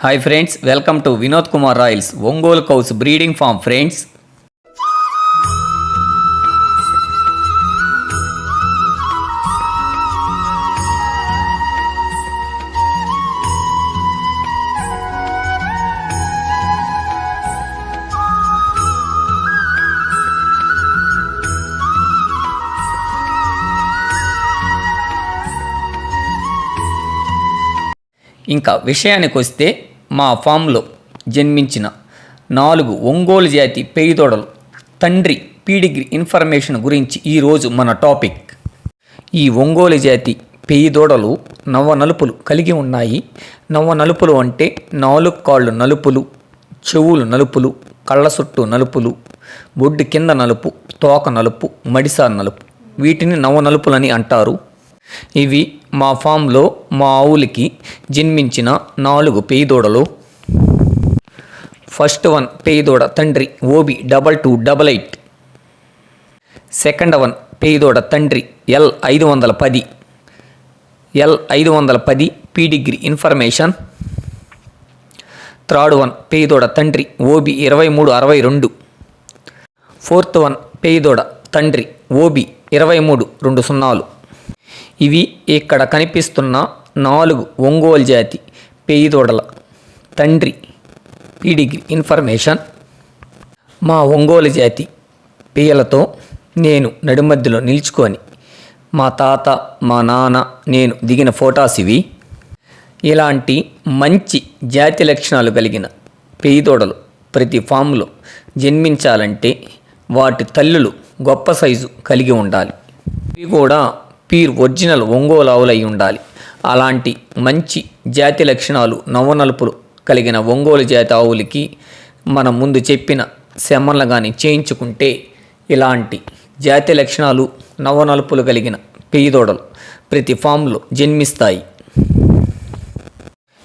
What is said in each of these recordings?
Hi friends welcome to Vinod Kumar royals Ongole cows breeding farm friends ఇంకా విషయానికి వస్తే మా ఫామ్లో జన్మించిన నాలుగు ఒంగోలు జాతి పెయ్యదోడలు తండ్రి పీడిగ్రీ ఇన్ఫర్మేషన్ గురించి ఈరోజు మన టాపిక్. ఈ ఒంగోలు జాతి పెయ్యదోడలు నవ్వ నలుపులు కలిగి ఉన్నాయి. నవ్వనలుపులు అంటే నాలుగు కాళ్ళు నలుపులు చెవులు నలుపులు కళ్ళ చుట్టూ నలుపులు బొడ్డు కింద నలుపు తోక నలుపు మడిసా నలుపు. వీటిని నవ్వ అంటారు. ఇవి మా ఫామ్లో మా ఆవులకి జన్మించిన నాలుగు పేదోడలు. ఫస్ట్ వన్ పేదోడ తండ్రి OB double two double eight. Second one పేదోడ తండ్రి ఎల్ ఐదు వందల పది. ఎల్ ఐదు వందల పది పీడిగ్రీ ఇన్ఫర్మేషన్. థర్డ్ వన్ పేదోడ తండ్రి ఓబి ఇరవై మూడు అరవై రెండు. ఫోర్త్ వన్ పేదోడ తండ్రి ఓబి ఇరవై మూడు రెండు సున్నాలు. ఇవి ఇక్కడ కనిపిస్తున్న నాలుగు ఒంగోలు జాతి పేదోడల తండ్రి పీడిగ్రీ ఇన్ఫర్మేషన్. మా ఒంగోలు జాతి పియ్యలతో నేను నడిమధ్యలో నిల్చుకొని మా తాత మా నాన్న నేను దిగిన ఫోటోస్ ఇవి. ఇలాంటి మంచి జాతి లక్షణాలు కలిగిన పేదోడలు ప్రతి ఫామ్లో జన్మించాలంటే వాటి తల్లులు గొప్ప సైజు కలిగి ఉండాలి. ఇవి కూడా పీర్ ఒరిజినల్ ఒంగోలు ఆవులై ఉండాలి. అలాంటి మంచి జాతి లక్షణాలు నవ్వనలుపులు కలిగిన ఒంగోలు జాతి ఆవులకి మనం ముందు చెప్పిన శమన్లు కానీ చేయించుకుంటే ఇలాంటి జాతి లక్షణాలు నవనలుపులు కలిగిన పెయ్యదోడలు ప్రతి ఫామ్లో జన్మిస్తాయి.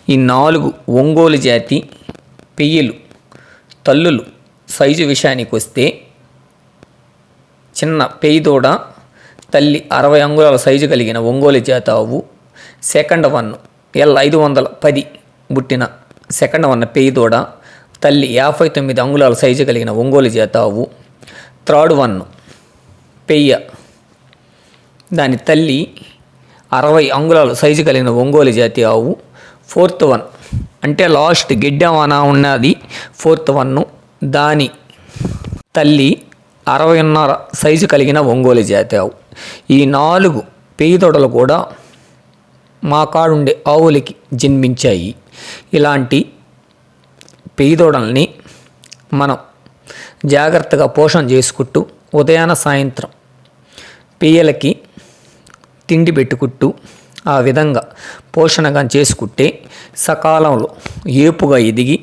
ఈ నాలుగు ఒంగోలు జాతి పెయ్యలు తల్లులు సైజు విషయానికి వస్తే చిన్న పెయ్యదోడ తల్లి అరవై అంగుళాల సైజు కలిగిన ఒంగోలు జాతి ఆవు సెకండ్ వన్ ఎల్ ఐదు వందల పది పుట్టిన సెకండ్ వన్ పెయ్యదోడ తల్లి యాభై తొమ్మిది అంగుళాల సైజు కలిగిన ఒంగోలు జాతి ఆవు థర్డ్ వన్ పెయ్య. దాని తల్లి అరవై అంగుళాల సైజు కలిగిన ఒంగోలు జాతి ఆవు ఫోర్త్ వన్ అంటే లాస్ట్ గిడ్డవాన ఉన్నది ఫోర్త్ వన్. దాని తల్లి అరవైన్నర సైజు కలిగిన ఒంగోలు జాతి ఆవు ఈ నాలుగు పేదొడలు కూడా మా కాడుండే ఆవులకి జన్మించాయి. ఇలాంటి పేదోడల్ని మనం జాగ్రత్తగా పోషణ చేసుకుంటూ ఉదయాన సాయంత్రం పియ్యలకి తిండి పెట్టుకుంటూ ఆ విధంగా పోషణగా చేసుకుంటే సకాలంలో ఏపుగా ఎదిగి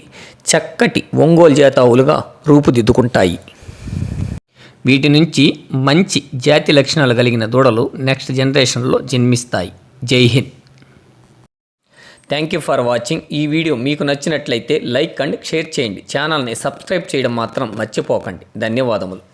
చక్కటి ఒంగోలు జాతావులుగా రూపుదిద్దుకుంటాయి. వీటి నుంచి మంచి జాతి లక్షణాలు కలిగిన దూడలు నెక్స్ట్ జనరేషన్లో జన్మిస్తాయి. జై Hind. Thank you for watching. ఈ వీడియో మీకు నచ్చినట్లయితే లైక్ అండ్ షేర్ చేయండి. ఛానల్ని సబ్స్క్రైబ్ చేయడం మాత్రం మర్చిపోకండి. ధన్యవాదములు.